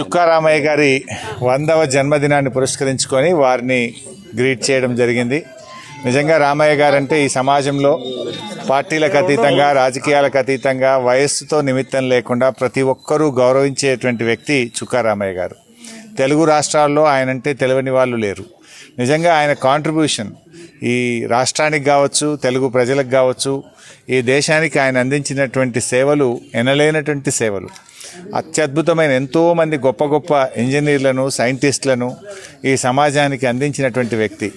చుక్కారామయ్య గారి వందవ జన్మదినాన్ని పురస్కరించుకొని వారిని గ్రీట్ చేయడం జరిగింది. నిజంగా రామయ్య గారంటే ఈ సమాజంలో పార్టీలకు అతీతంగా రాజకీయాలకు అతీతంగా వయస్సుతో నిమిత్తం లేకుండా ప్రతి ఒక్కరూ గౌరవించేటువంటి వ్యక్తి చుక్కారామయ్య గారు. తెలుగు రాష్ట్రాల్లో ఆయనంటే తెలియని వాళ్ళు లేరు. నిజంగా ఆయన కాంట్రిబ్యూషన్ ఈ రాష్ట్రానికి కావచ్చు తెలుగు ప్రజలకు కావచ్చు ఈ దేశానికి ఆయన అందించినటువంటి సేవలు ఎనలేనటువంటి సేవలు. అత్యద్భుతమైన ఎంతోమంది గొప్ప గొప్ప ఇంజనీర్లను సైంటిస్టులను ఈ సమాజానికి అందించినటువంటి వ్యక్తి.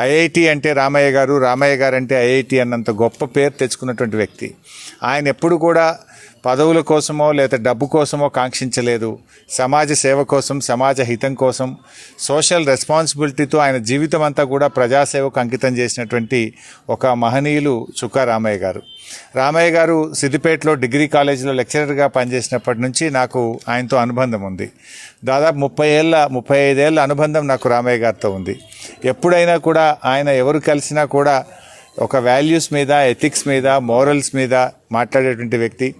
ఐఐటి అంటే రామయ్య గారు రామయ్య గారు అంటే ఐఐటి అన్నంత గొప్ప పేరు తెచ్చుకున్నటువంటి వ్యక్తి. ఆయన ఎప్పుడు కూడా పదవుల కోసమో లేదా డబ్బు కోసమో కాంక్షించలేదు. సమాజ సేవ కోసం సమాజ హితం కోసం సోషల్ రెస్పాన్సిబిలిటీతో ఆయన జీవితం అంతా కూడా ప్రజాసేవకు అంకితం చేసినటువంటి ఒక మహనీయులు చుక్కా రామయ్య గారు. రామయ్య గారు సిద్దిపేటలో డిగ్రీ కాలేజీలో లెక్చరర్గా పనిచేసినప్పటి నుంచి నాకు ఆయనతో అనుబంధం ఉంది. దాదాపు ముప్పై ఏళ్ళ ముప్పై ఐదేళ్ళ అనుబంధం నాకు రామయ్య గారితో ఉంది. ఎప్పుడైనా కూడా ఆయన ఎవరు కలిసినా కూడా ఒక వాల్యూస్ మీద ఎథిక్స్ మీద మోరల్స్ మీద మాట్లాడేటువంటి వ్యక్తి.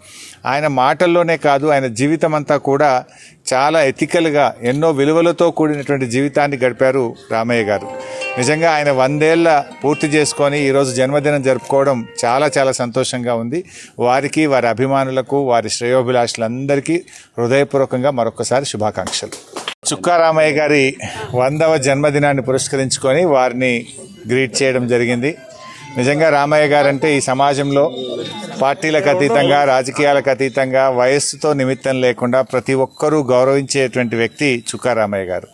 ఆయన మాటల్లోనే కాదు ఆయన జీవితం అంతా కూడా చాలా ఎథికల్గా ఎన్నో విలువలతో కూడినటువంటి జీవితాన్ని గడిపారు రామయ్య గారు. నిజంగా ఆయన వందేళ్ళ పూర్తి చేసుకొని ఈరోజు జన్మదినం జరుపుకోవడం చాలా చాలా సంతోషంగా ఉంది. వారికి వారి అభిమానులకు వారి శ్రేయోభిలాషులందరికీ హృదయపూర్వకంగా మరొకసారి శుభాకాంక్షలు. చుక్కారామయ్య గారి వందవ జన్మదినాన్ని పురస్కరించుకొని వారిని గ్రీట్ చేయడం జరిగింది. నిజంగా రామయ్య గారంటే ఈ సమాజంలో పార్టీలకు అతీతంగా రాజకీయాలకు అతీతంగా వయస్సుతో నిమిత్తం లేకుండా ప్రతి ఒక్కరూ గౌరవించేటువంటి వ్యక్తి చుక్కా రామయ్య గారు.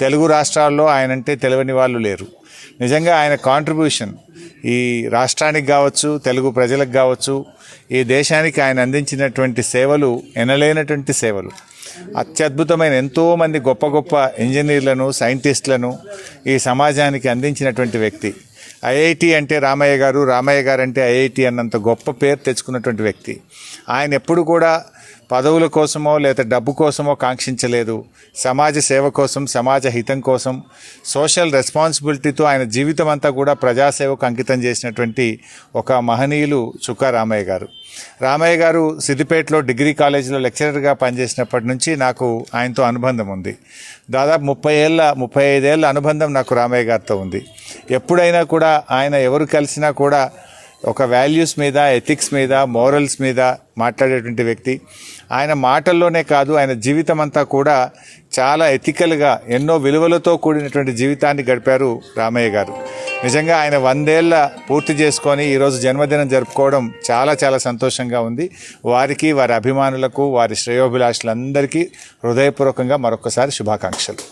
తెలుగు రాష్ట్రాల్లో ఆయనంటే తెలియని వాళ్ళు లేరు. నిజంగా ఆయన కాంట్రిబ్యూషన్ ఈ రాష్ట్రానికి కావచ్చు తెలుగు ప్రజలకు కావచ్చు ఈ దేశానికి ఆయన అందించినటువంటి సేవలు ఎనలేనటువంటి సేవలు. అత్యద్భుతమైన ఎంతోమంది గొప్ప గొప్ప ఇంజనీర్లను సైంటిస్టులను ఈ సమాజానికి అందించినటువంటి వ్యక్తి. ఐఐటి అంటే రామయ్య గారు రామయ్య గారు అంటే ఐఐటి అన్నంత గొప్ప పేరు తెచ్చుకున్నటువంటి వ్యక్తి. ఆయన ఎప్పుడు కూడా పదవుల కోసమో లేదా డబ్బు కోసమో కాంక్షించలేదు. సమాజ సేవ కోసం సమాజ హితం కోసం సోషల్ రెస్పాన్సిబిలిటీతో ఆయన జీవితం అంతా కూడా ప్రజాసేవకు అంకితం చేసినటువంటి ఒక మహనీయులు చుక్కా రామయ్య గారు. రామయ్య గారు సిద్దిపేటలో డిగ్రీ కాలేజీలో లెక్చరర్గా పనిచేసినప్పటి నుంచి నాకు ఆయనతో అనుబంధం ఉంది. దాదాపు ముప్పై ఏళ్ళ ముప్పై ఐదేళ్ళ అనుబంధం నాకు రామయ్య గారితో ఉంది. ఎప్పుడైనా కూడా ఆయన ఎవరు కలిసినా కూడా ఒక వాల్యూస్ మీద ఎథిక్స్ మీద మోరల్స్ మీద మాట్లాడేటువంటి వ్యక్తి. ఆయన మాటల్లోనే కాదు ఆయన జీవితం అంతా కూడా చాలా ఎథికల్గా ఎన్నో విలువలతో కూడినటువంటి జీవితాన్ని గడిపారు రామయ్య గారు. నిజంగా ఆయన వందేళ్ళ పూర్తి చేసుకొని ఈరోజు జన్మదినం జరుపుకోవడం చాలా చాలా సంతోషంగా ఉంది. వారికి వారి అభిమానులకు వారి శ్రేయోభిలాషులందరికీ హృదయపూర్వకంగా మరొకసారి శుభాకాంక్షలు.